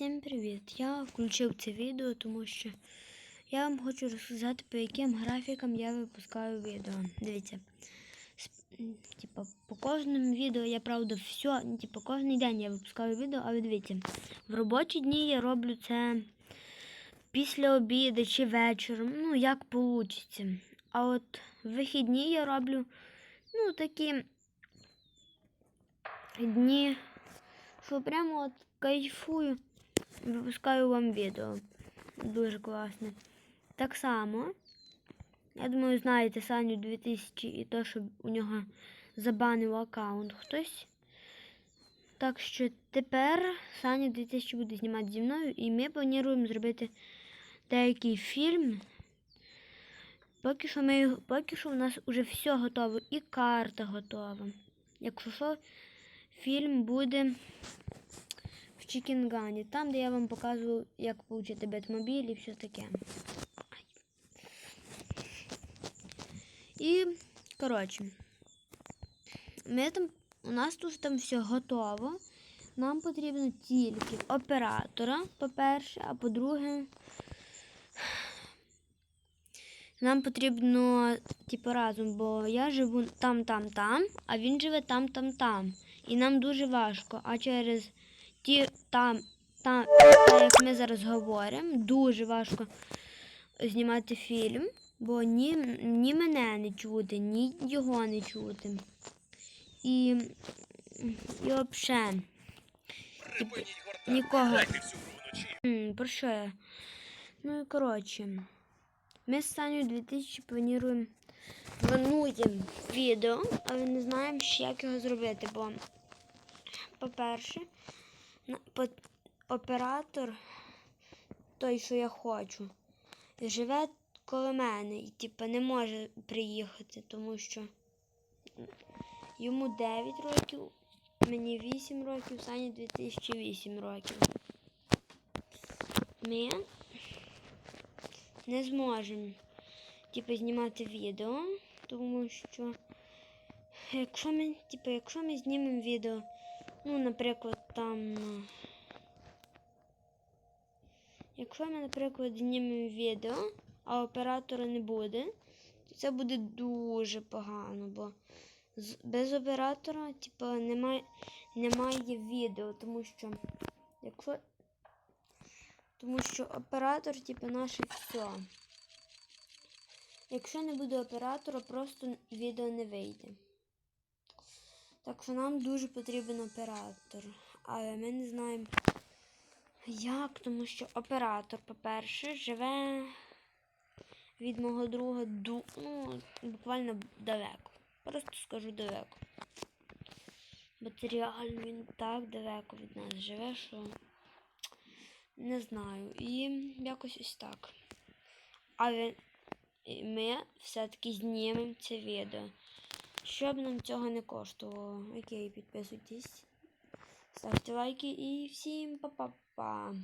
Всім привіт! Я включив це відео, тому що я вам хочу розказати, по яким графікам я випускаю відео. Дивіться. Типа, по кожному відео я правда все, типа, кожен день я випускаю відео, але дивіться, в робочі дні я роблю це після обіду чи вечором, ну як вийде. А от в вихідні я роблю ну такі дні, що прямо от кайфую, випускаю вам відео. Дуже класне. Так само, я думаю, знаєте Саню 2000 і то, що у нього забанив аккаунт хтось. Так що тепер Саня 2000 буде знімати зі мною, і ми плануємо зробити деякий фільм. Поки що, ми, поки що у нас вже все готово, і карта готова. Якщо що, фільм буде Чікінгані, там, де я вам показував, як отримати бетмобіль і все таке. І, коротше, ми там, у нас тут там все готово. Нам потрібно тільки оператора, по-перше, а по-друге, нам потрібно, типу, разом, бо я живу там, там, там, а він живе там, там, там. І нам дуже важко. А через ті там, там, та, як ми зараз говоримо, дуже важко знімати фільм, бо ні, ні мене не чути, ні його не чути. І, і взагалі, нікого. Про що я? Ну і коротше. Ми з Саню 2000 плануємо плануємо відео, але не знаємо як його зробити, бо, по-перше, оператор, той, що я хочу, живе коло мене і типу, не може приїхати, тому що йому 9 років, мені 8 років, Сані 2008 років. Ми не зможемо типу, знімати відео, тому що якщо ми, типу, якщо ми знімемо відео, ну, наприклад, там. е, Якщо ми, наприклад, знімемо відео, а оператора не буде, то це буде дуже погано, бо без оператора, типу, немає, немає відео, тому що якщо тому що оператор, типу, наше все. Якщо не буде оператора, просто відео не вийде. Так що нам дуже потрібен оператор. Але ми не знаємо як, тому що оператор, по-перше, живе від мого друга ду... ну, буквально далеко. Просто скажу далеко. Бо це реально він так далеко від нас живе, що не знаю. І якось ось так. Але ми все-таки знімемо це відео. Щоб нам цього не коштувало. Окей, підписуйтесь, ставте лайки і всім па-па-па.